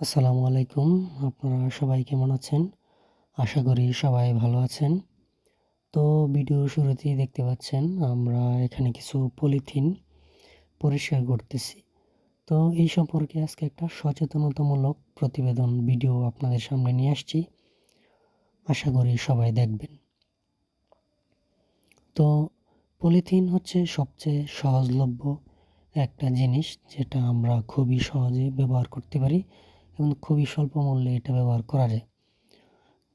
আসসালামু আলাইকুম। আপনারা সবাই কেমন আছেন? আশা করি সবাই ভালো আছেন। তো ভিডিও শুরুতেই দেখতে পাচ্ছেন, আমরা এখানে কিছু পলিথিন পরিষ্কার করতেছি। তো এই সম্পর্কে আজকে একটা সচেতনতামূলক প্রতিবেদন, ভিডিও আপনাদের সামনে নিয়ে আসছি। আশা করি সবাই দেখবেন। তো পলিথিন হচ্ছে সবচেয়ে সহজলভ্য একটা জিনিস, যেটা আমরা খুবই সহজে ব্যবহার করতে পারি। এবং খুবই স্বল্প মূল্যে এটা ব্যবহার করা যায়।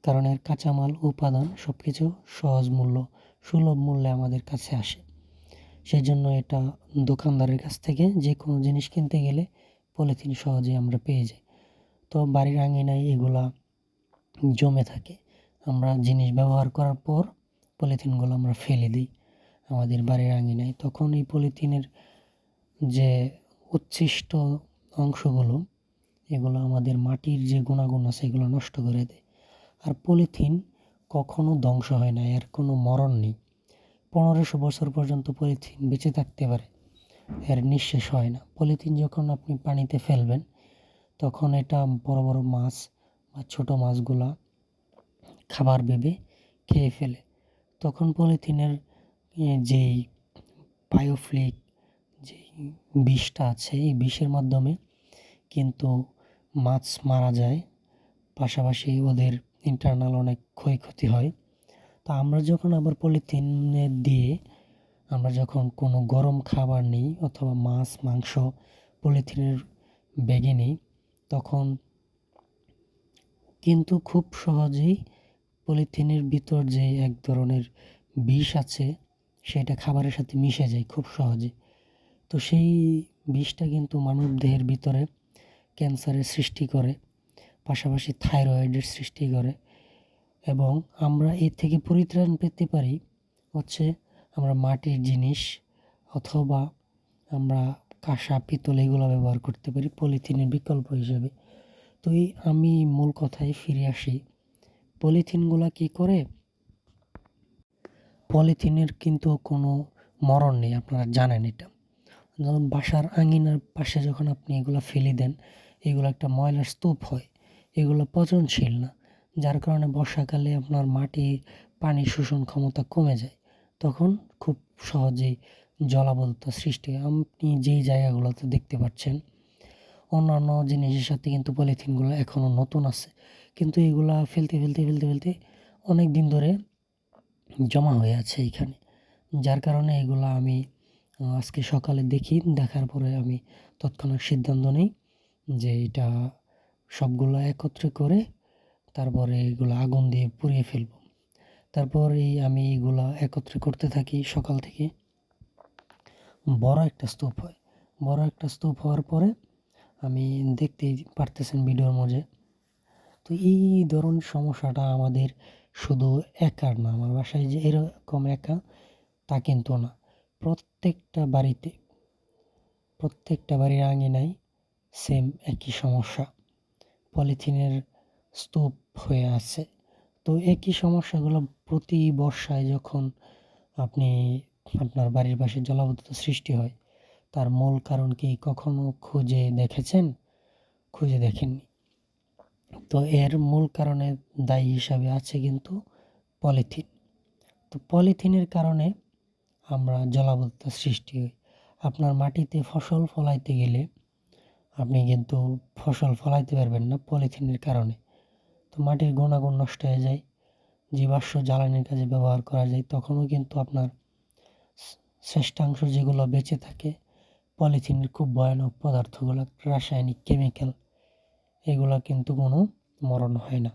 কারণ এর কাঁচামাল, উপাদান সব কিছু সহজ মূল্য, সুলভ মূল্যে আমাদের কাছে আসে। সেই জন্য এটা দোকানদারের কাছ থেকে যে কোনো জিনিস কিনতে গেলে পলিথিন সহজে আমরা পেয়ে যাই। তো বাড়ির আঙিনায় এগুলা জমে থাকে। আমরা জিনিস ব্যবহার করার পর পলিথিনগুলো আমরা ফেলে দিই আমাদের বাড়ির আঙিনায়। তখন এই পলিথিনের যে উচ্ছিষ্ট অংশগুলো এগুলো আমাদের মাটির যে গুণাগুণ আছে, এগুলো নষ্ট করে দেয়। আর পলিথিন কখনো ধ্বংস হয় না, এর কোনো মরণ নেই। পনেরোশো বছর পর্যন্ত পলিথিন বেঁচে থাকতে পারে, এর নিঃশেষ হয় না। পলিথিন যখন আপনি পানিতে ফেলবেন, তখন এটা বড় বড় মাছ বা ছোট মাছগুলা খাবার ভেবে খেয়ে ফেলে। তখন পলিথিনের যেই বায়োফ্লিক, যেই বিষটা আছে, এই বিষের মাধ্যমে কিন্তু মাছ মারা যায়, পাশাপাশি ওদের ইন্টারনাল অনেক ক্ষয়ক্ষতি হয়। তো আমরা যখন আবার পলিথিনে দিয়ে আমরা যখন কোনো গরম খাবার নিই অথবা মাছ, মাংস পলিথিনের ব্যাগে নিই, তখন কিন্তু খুব সহজেই পলিথিনের ভিতর যে এক ধরনের বিষ আছে, সেটা খাবারের সাথে মিশে যায় খুব সহজে। তো সেই বিষটা কিন্তু মানব দেহের ভিতরে ক্যান্সারের সৃষ্টি করে, পাশাপাশি থাইরয়েডের সৃষ্টি করে এবং আমরা এর থেকে পরিত্রাণ পেতে পারি হচ্ছে আমরা মাটির জিনিস অথবা আমরা কাঁসা, পিতল এগুলো ব্যবহার করতে পারি পলিথিনের বিকল্প হিসেবে। তো এই আমি মূল কথায় ফিরে আসি। পলিথিনগুলো কী করে? পলিথিনের কিন্তু কোনো মরণ নেই, আপনারা জানেন এটা। যখন বাসার আঙিনার পাশে যখন আপনি এগুলো ফেলে দেন, এগুলো একটা ময়লার স্তূপ হয়, এগুলো পচনশীল না। যার কারণে বর্ষাকালে আপনার মাটি পানি শোষণ ক্ষমতা কমে যায়। তখন খুব সহজেই জলাবদ্ধতা সৃষ্টি হয়। আপনি যেই জায়গাগুলোতে দেখতে পাচ্ছেন, অন্যান্য জিনিসের সাথে কিন্তু পলিথিনগুলো এখনও নতুন আছে। কিন্তু এগুলা ফেলতে ফেলতে ফেলতে ফেলতে অনেক দিন ধরে জমা হয়ে আছে এইখানে যার কারণে এগুলো আমি আজকে সকালে দেখি, দেখার পরে আমি তৎক্ষণাৎ সিদ্ধান্ত নিই যে এটা সবগুলো একত্রে করে তারপরে এগুলো আগুন দিয়ে পুড়িয়ে ফেলব। তারপর এই আমি এগুলো একত্রে করতে থাকি সকাল থেকে। বড় একটা স্তূপ হয়। বড় একটা স্তূপ হওয়ার পরে আমি দেখতেই পারতেছেন ভিডিওর মধ্যে তো এই ধরনের সমস্যাটা আমাদের শুধু একার না, আমার বাসায় যে এরকম একা তা কিন্তু না। প্রত্যেকটা বাড়িতে, প্রত্যেকটা বাড়ির আঙিনায় সেম একই সমস্যা। পলিথিনের স্তূপ হয়ে আছে। তো একই সমস্যাগুলো প্রতি বর্ষায় যখন আপনি আপনার বাড়ির পাশে জলাবদ্ধতা সৃষ্টি হয়, তার মূল কারণ কি কখনো খুঁজে দেখেছেন? খুঁজে দেখেননি। তো এর মূল কারণে দায়ী হিসাবে আছে কিন্তু পলিথিন। তো পলিথিনের কারণে আমরা জলাবদ্ধতা সৃষ্টি হই। আপনার মাটিতে ফসল ফলাইতে গেলে আপনি কিন্তু ফসল ফলাইতে পারবেন না পলিথিনের কারণে। তো মাটির গুণাগুণ নষ্ট হয়ে যায়, জীবাশ্ম জ্বালানির কাজে ব্যবহার করা যায়, তখনও কিন্তু আপনার শ্রেষ্ঠাংশ যেগুলো বেঁচে থাকে, পলিথিনের খুব ভয়ানক পদার্থগুলো, রাসায়নিক কেমিক্যাল, এগুলো কিন্তু কোনো মরণ হয় না।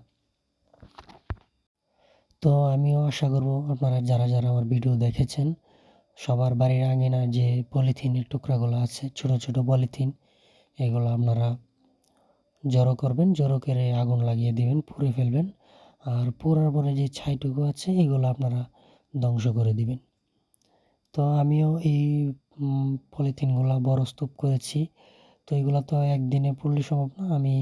তো আমিও আশা করব আপনারা যারা যারা আমার ভিডিও দেখেছেন সবার বাড়ির আঙিনার যে পলিথিনের টুকরাগুলো আছে, ছোট ছোট পলিথিন, এগুলো আপনারা জড়ো করবেন, জড়ো করে আগুন লাগিয়ে দিবেন, পুড়ে ফেলবেন। আর পোড়ার পরে যে ছাইটুকু আছে, এগুলো আপনারা ধ্বংস করে দিবেন। তো আমিও এই পলিথিনগুলো বড় স্তূপ করেছি। তো এগুলো তো একদিনে পড়লে সম্ভব না। আমি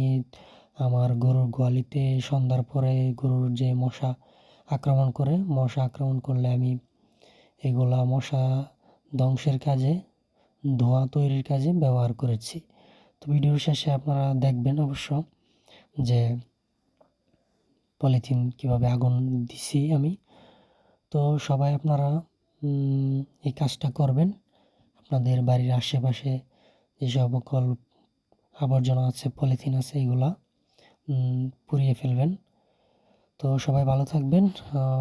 আমার গরুর গোয়ালিতে সন্ধ্যার পরে গরুর যে মশা আক্রমণ করে, মশা আক্রমণ করলে আমি এগুলা মশা ধ্বংসের কাজে, ধোঁয়া তৈরির কাজে ব্যবহার করেছি। তো ভিডিওর শেষে আপনারা দেখবেন অবশ্য যে পলিথিন কীভাবে আগুন দিছি আমি। তো সবাই আপনারা এই কাজটা করবেন। আপনাদের বাড়ির আশেপাশে যে সকল আবর্জনা আছে, পলিথিন আছে, এগুলা পুড়িয়ে ফেলবেন। তো সবাই ভালো থাকবেন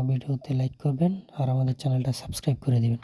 ভিডিওতে লাইক করবেন আর আমাদের চ্যানেলটা সাবস্ক্রাইব করে দিবেন।